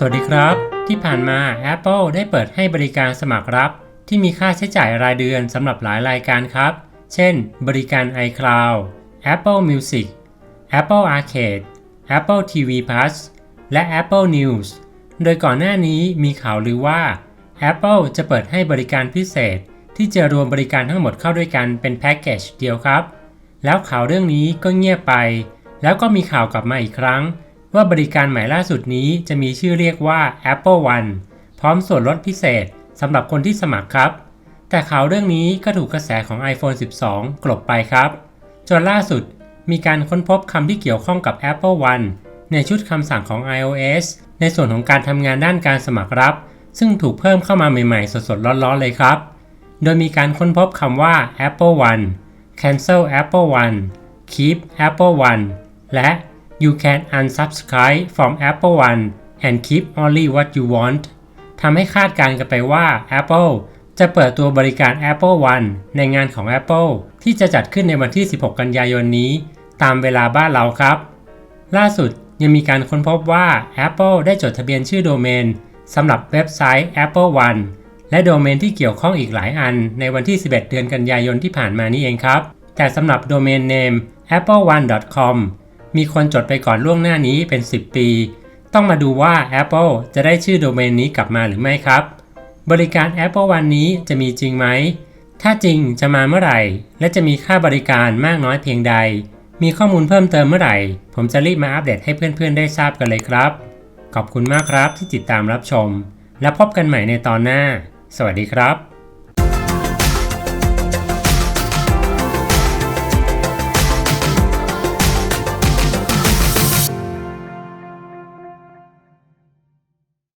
สวัสดีครับ ที่ผ่านมา Apple ได้เปิดให้บริการสมัครรับ ที่มีค่าใช้จ่ายรายเดือนสำหรับหลายรายการครับ เช่น บริการ iCloud Apple Music Apple Arcade Apple TV Plus และ Apple News โดยก่อนหน้านี้มีข่าวลือว่า Apple จะเปิดให้บริการพิเศษ ที่จะรวมบริการทั้งหมดเข้าด้วยกันเป็นแพ็กเกจเดียวครับ แล้วข่าวเรื่องนี้ก็เงียบไป แล้วก็มีข่าวกลับมาอีกครั้ง ว่าบริการใหม่ล่าสุดนี้จะมีชื่อเรียกว่า Apple One พร้อมส่วนลดพิเศษสำหรับคนที่สมัครครับ แต่ข่าวเรื่องนี้ก็ถูกกระแสของ iPhone 12 กลบไปครับ จนล่าสุดมีการค้นพบคำที่เกี่ยวข้องกับ Apple One ในชุดคำสั่งของ iOS ในส่วนของการทำงานด้านการสมัครรับ ซึ่งถูกเพิ่มเข้ามาใหม่ๆ สดๆ ร้อนๆ เลยครับ โดยมีการค้นพบคำว่า Apple One cancel Apple One keep Apple One และ you can unsubscribe from Apple One and keep only what you want ทำให้คาดการณ์กันไปว่า Apple จะเปิดตัวบริการ Apple One ในงานของ Apple ที่จะจัดขึ้นในวันที่ 16 กันยายนนี้ ตามเวลาบ้านเราครับ ล่าสุดยังมีการค้นพบว่า Apple ได้จดทะเบียนชื่อโดเมนสำหรับเว็บไซต์ Apple One และโดเมนที่เกี่ยวข้องอีกหลายอันในวันที่ 11 เดือนกันยายนที่ผ่านมานี้เองครับ แต่สำหรับโดเมนเนม appleone.com มีคนจดไปก่อนล่วงหน้านี้เป็น 10 ปี ต้องมาดูว่า Apple จะได้ชื่อโดเมนนี้กลับมาหรือไม่ครับ บริการ Apple One นี้จะมีจริงไหม ถ้าจริงจะมาเมื่อไหร่ และจะมีค่าบริการมากน้อยเพียงใด มีข้อมูลเพิ่มเติมเมื่อไหร่ ผมจะรีบมาอัปเดตให้เพื่อนๆ ได้ทราบกันเลยครับ ขอบคุณมากครับที่ติดตามรับชม และพบกันใหม่ในตอนหน้า สวัสดีครับ